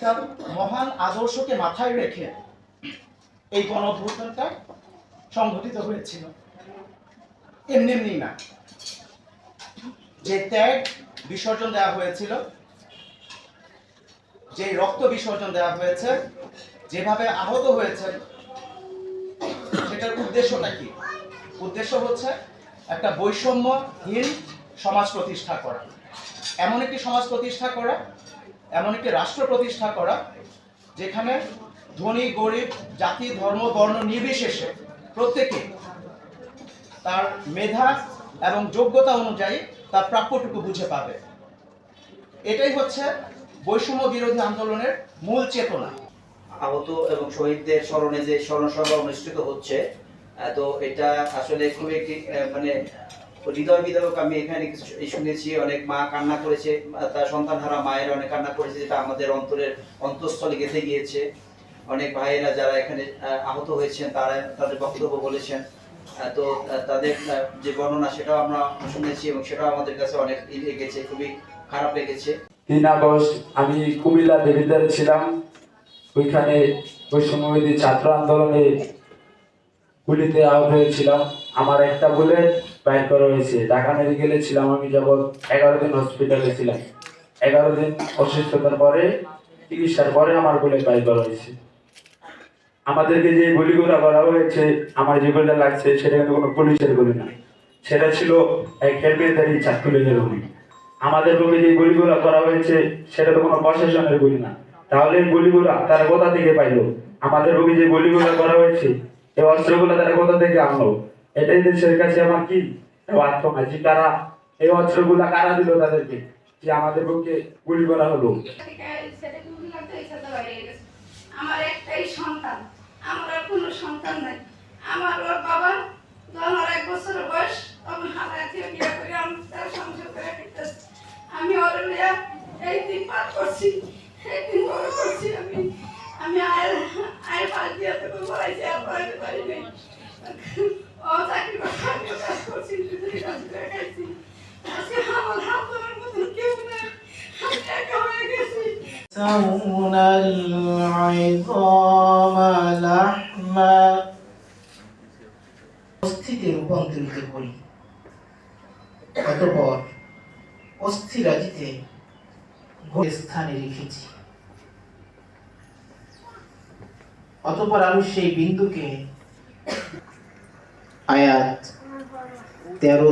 একটা মহান আদর্শকে মাথায় রেখে এই গণ সংঘটিত হয়েছিল। এমনি এমনি না। যে ত্যাগ বিসর্জন দেওয়া হয়েছিল যে রক্ত বিসর্জন দেওয়া হয়েছে, যেভাবে আহত হয়েছে, সেটার উদ্দেশ্যটা কি? উদ্দেশ্য হচ্ছে একটা বৈষম্যহীন সমাজ প্রতিষ্ঠা করা। এমন একটি সমাজ প্রতিষ্ঠা করা এমন একটি রাষ্ট্র প্রতিষ্ঠা করা যেখানে ধনী গরিব জাতি ধর্ম বর্ণ নির্বিশেষে প্রত্যেকে তার মেধা এবং যোগ্যতা অনুযায়ী তার প্রাপ্যটুকু বুঝে পাবে। এটাই হচ্ছে বৈষম্য বিরোধী আন্দোলনের মূল চেতনা। আহত এবং শহীদদের স্মরণে যে স্মরণ সভা অনুষ্ঠিত হচ্ছে তো এটা আসলে খুবই একটি আহ, হৃদয় আমি এখানে শুনেছি অনেক মা কান্না করেছে তার সন্তান হারা মায়েরা অনেক কান্না করেছে যেটা আমাদের অন্তরের অন্তঃস্থলে গেঁথে গিয়েছে। অনেক ভাইয়েরা যারা এখানে আহ, আহত হয়েছেন তারা তাদের বক্তব্য বলেছেন। তো তাদের যে বর্ণনা সেটাও আমরা শুনেছি এবং সেটাও আমাদের কাছে অনেক লেগেছে খুবই খারাপ লেগেছে। তিন আগস্ট আমি কুমিল্লা দেবিদ্বার ছিলাম। ওইখানে ওই সময়দি ছাত্র আন্দোলনে গুলিতে আহত হয়েছিলাম। আমার একটা বুলেট বাইর করা হয়েছে। ঢাকা মেডিকেলে ছিলাম আমি যখন এগারো দিন হসপিটালে ছিলাম। এগারো দিন অসুস্থতার পরে, চিকিৎসার পরে আমার বুলেট বাইর করা হয়েছে। আমাদেরকে যে গুলিগুলো করা হয়েছে, আমার গুলিটা লাগছে, সেটা কিন্তু কোনো পুলিশের গুলি না। সেটা ছিল এক হেলমেটদারি ছাত্রলীগের গুলি। আমাদের বুকে যে গুলিগুলো করা হয়েছে, সেটা তো কোনো প্রশাসনের গুলি না। তাহলে গুলিগুলো তারা কোথা থেকে পাইলো? আমাদের বুকে যে গুলিগুলো করা হয়েছে এই অস্ত্রগুলো তারা কোথা থেকে আনলো? এটাই দেশের কাছে আমার কি? আত্মনা যে এই অস্ত্রগুলো কারা দিল তাদেরকে? যে আমাদের বুকে গুলি করা হলো। আমার একটাই সন্তান। আমার কোনো সন্তান নাই। আমার ওর বাবা ওর এক বছরের বয়স করে আমি তার সংসার করে আমি ওর এই দিন পার করছি এই দিন বড় করছি আমি আমি আয়ের আয়ের পাশ দিয়ে তো পড়াইছি আর পড়াইতে পারি নাই ও চাকরি করছে আমিও কাজ করছি দুজনে কাজ করে খাইছি আজকে আমার হাত ধরার মতন কেউ নেই আমি একা হয়ে গেছি يكسون العظام لحما অস্থিতে রূপান্তরিত করি অতপর অস্থিরাজিতে ঘোর স্থানে রেখেছি অতপর আমি সেই বিন্দুকে আয়াত তেরো